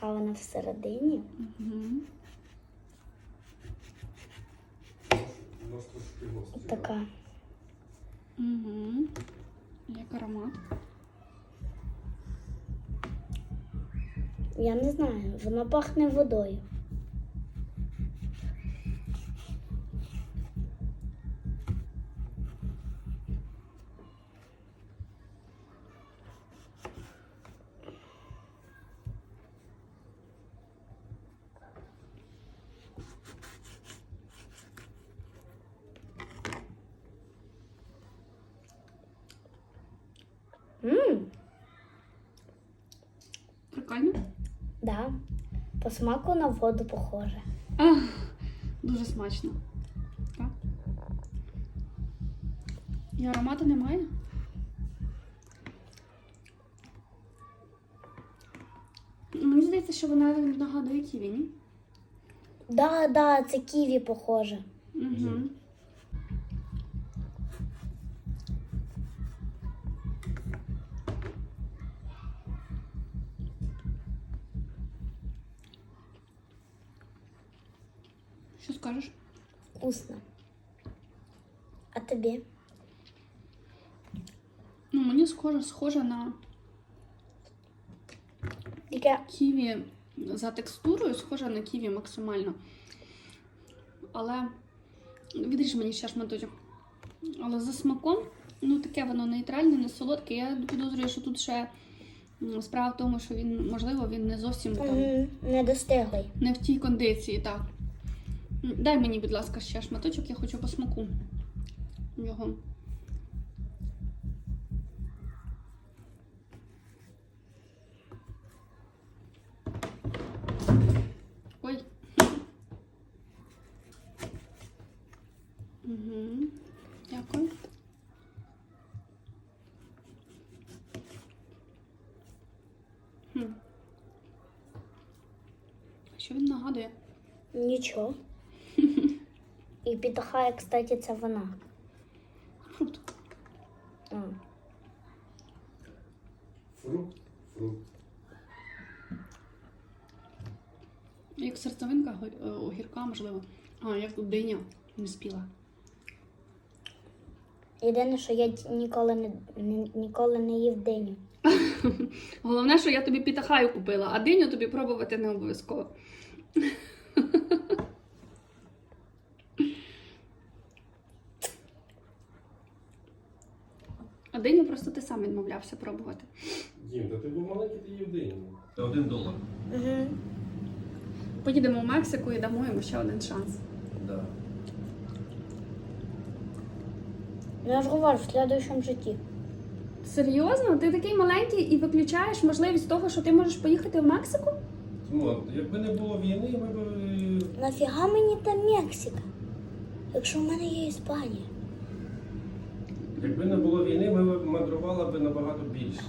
така вона всередині. Угу. Така. Угу. Як аромат. Я не знаю, воно пахне водою. Мм, Прикольно. да. По смаку на воду похоже. Ах, дуже смачно. Так. І аромату немає? Мені здається, що вона нагадує ківі, ні? Да, да, це ківі похоже. Угу. Що скажеш? Вкусно. А тобі? Ну, мені схоже, схоже на Яке ківі за текстурою, схоже на ківі максимально. Але відріж мені ще шматочок. Але за смаком, ну таке воно нейтральне, не солодке. Я підозрюю, що тут ще справа в тому, що він, можливо, він не зовсім там недостиглий. не в тій кондиції, так. Дай мені, будь ласка, ще шматочок, я хочу по смаку його. Ой. Угу. Дякую. Хм. Що він нагадує? Нічого. І підахає, кстати, це вона. Фрукт. Фрукт, фрукт. Як серцевинка е, огірка, можливо. А, як тут диня не спіла. Єдине, що я ніколи не, ні- ніколи не їв диню. Головне, що я тобі пітахаю купила, а диню тобі пробувати не обов'язково. А диню просто ти сам відмовлявся пробувати. Дім, та ти був маленький, ти їв диню. Це один долар. Угу. Поїдемо в Мексику і дамо йому ще один шанс. Да. Я ж говорю, в слідуючому житті. Серйозно? Ти такий маленький і виключаєш можливість того, що ти можеш поїхати в Мексику? Ну, якби не було війни, ми б. е, Нафіга мені та Мексика? Якщо в мене є Іспанія. Якби не було війни, ми мандрували б набагато більше.